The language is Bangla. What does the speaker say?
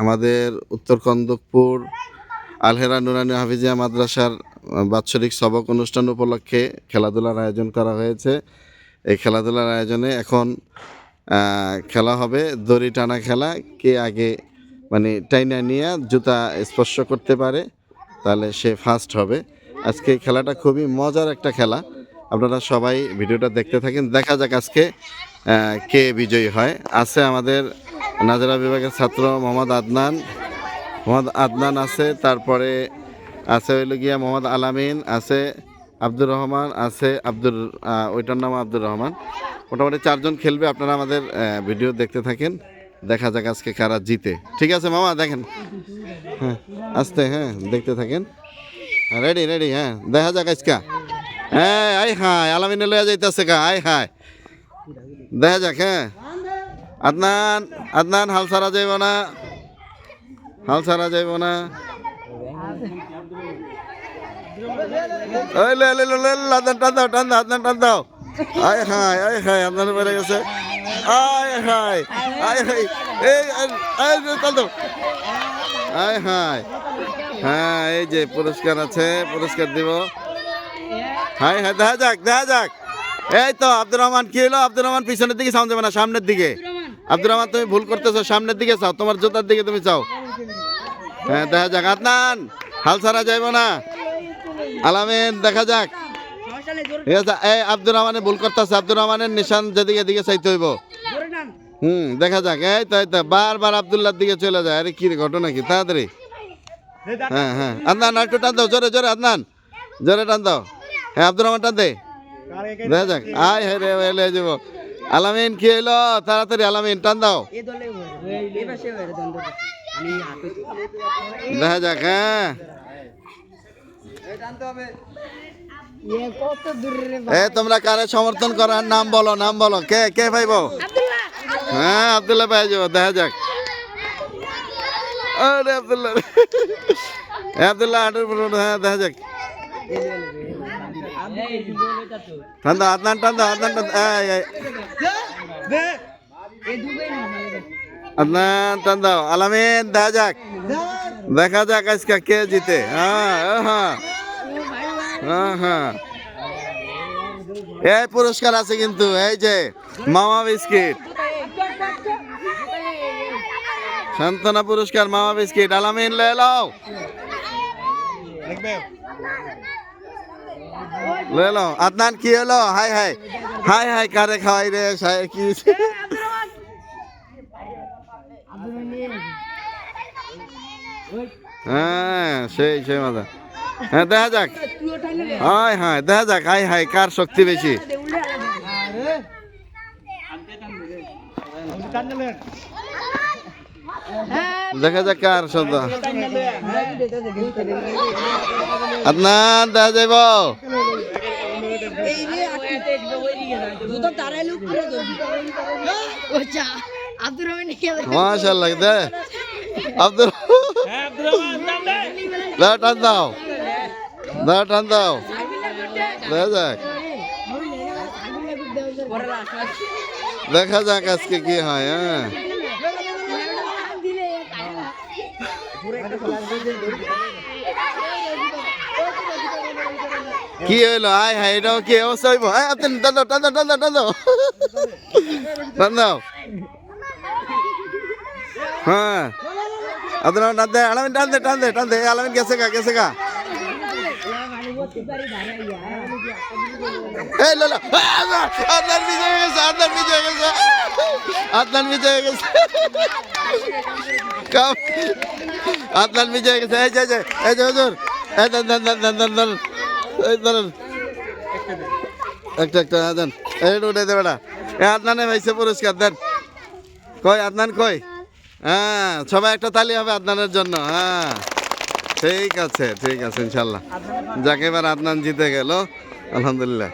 আমাদের উত্তর কন্দকপুর আলহেরা নুরানি হাফিজিয়া মাদ্রাসার বাৎসরিক সবক অনুষ্ঠান উপলক্ষে খেলাধুলার আয়োজন করা হয়েছে। এই খেলাধুলার আয়োজনে এখন খেলা হবে দড়ি টানা খেলা। কে আগে মানে টাইনা নিয়ে জুতা স্পর্শ করতে পারে, তাহলে সে ফার্স্ট হবে। আজকে খেলাটা খুবই মজার একটা খেলা। আপনারা সবাই ভিডিওটা দেখতে থাকেন। দেখা যাক আজকে কে বিজয়ী হয়। আছে আমাদের নাজারা বিভাগের ছাত্র মোহাম্মদ আদনান। মোহাম্মদ আদনান আছে, তারপরে আছে হইল গিয়া মোহাম্মদ আলামিন, আছে আব্দুর রহমান, আছে আব্দুর ওইটার নাম আব্দুর রহমান। মোটামুটি চারজন খেলবে, আপনারা আমাদের ভিডিও দেখতে থাকেন। দেখা যাক আজকে কারা জিতে। ঠিক আছে মামা, দেখেন। হ্যাঁ আসতে হ্যাঁ দেখতে থাকেন। রেডি রেডি হ্যাঁ দেখা যাক আজকা। হ্যাঁ আই হাই আলামিনে লইয়া যাইতেছে কা আই হায়। দেখা যাক হ্যাঁ। আদনান আদনান, হাল ছাড়া যাইব না। হাল ছাড়া যাইব না। টান দাও টান দাও টান দাও। আয় এই হাই হ্যাঁ এই যে পুরস্কার আছে, পুরস্কার দিব। হাই হ্যাঁ দেখা যাক দেখা যাক। এই তো, আব্দুর রহমান, কি হলো? আব্দুর রহমান পিছনের দিকে, সাউন্ড যাবে না, সামনের দিকে। আব্দুর রহমান, তুমি ভুল করতেছো। সামনের দিকে চাও, তোমার জুতার দিকে তুমি চাও। হ্যাঁ দেখা যাক। আদনান, হাল ছাড়া যাইব না। আলামিন, দেখা যাক। ঠিক আছে, এই আব্দুর রহমানের ভুল করতেছে। আব্দুর রহমানের নিশান যেদিকে এদিকে চাইতে হইব। হুম, দেখা যাক। এই তো এই তো, বারবার আবদুল্লার দিকে চলে যায়। আরে, কি ঘটনা কি? তাড়াতাড়ি। হ্যাঁ হ্যাঁ। আদনান একটু টান দাও। জোরে জোরে, আদনান। জোরে টান দাও। হ্যাঁ আব্দুর রহমান, টান দে। দেখা যাক। আয় হে রে যাব আলামিন কি হইল? তাড়াতাড়ি আলামিন টান দাও। দেখা যাক হ্যাঁ। এ কত দূরে এ তোমরা কারে সমর্থন করার নাম বলো নাম বলো। কে কে পাইবো হ্যাঁ আব্দুল্লাহ পাই যাব দেখা যাক। আরে আব্দুল্লাহ। আব্দুল্লাহ আটের হ্যাঁ দেখা যাক। দাও আদনান টান দাও আদনান টান না আদনান দাও আলামিন দেখা যাক। দেখা যাক আজকে কে জিতে। হ্যাঁ হ্যাঁ হ্যাঁ। হ্যাঁ এই পুরস্কার আছে কিন্তু এই যে মামা বিস্কিট। সান্ত্বনা পুরস্কার মামা বিস্কিট। আলামিন লে লাও লাও আদনান, কি হলো? High high. হাই হাই, কারে খাওয়াই রে? সাই কি? হ্যাঁ সেই সেই মজা। হ্যাঁ দেখা যাক। হাই হাই, দেখা যাক। হাই হাই, কার শক্তি বেশি? দেখা যাক কার শব্দ। আদনান, দেখা যাইব দুটো তারাই লুক করে দৌড়ি ওচা আব্দুর রহমান মাশাআল্লাহ দে। আব্দুল দা। টান দাও। দা টান দাও। দেখা যাক দেখা যাক আজকে কি হয় হ্যাঁ। কি হইল? আয় হাই এটাও কি অবস্থা হইব? আয় আপনি টান দাও টান দাও টান দাও টান দাও। টান দাও হ্যাঁ আপনার টান দে আলামিন টান দে টান দে টান দে আলামিন গেছে গা গেছে গা এই লোলা আদনান বিজয় হয়ে গেছে আদনান বিজয় হয়ে গেছে আদনান বিজয় হয়ে গেছে কাম আদনান বিজয় হয়ে গেছে এই যে এই যে এই যে হুজুর এই দেন দেন দেন দেন দেন দেন এই ধরেন একটা একটা দেন এই উঠে দেবে না এই আদনানে ভাইছে পুরস্কার দেন কই আদনান কই হ্যাঁ সবাই একটা তালি হবে আদনানের জন্য হ্যাঁ। ঠিক আছে ঠিক আছে, ইনশাল্লাহ। যাকে, এবার আদনান জিতে গেল, আলহামদুলিল্লাহ।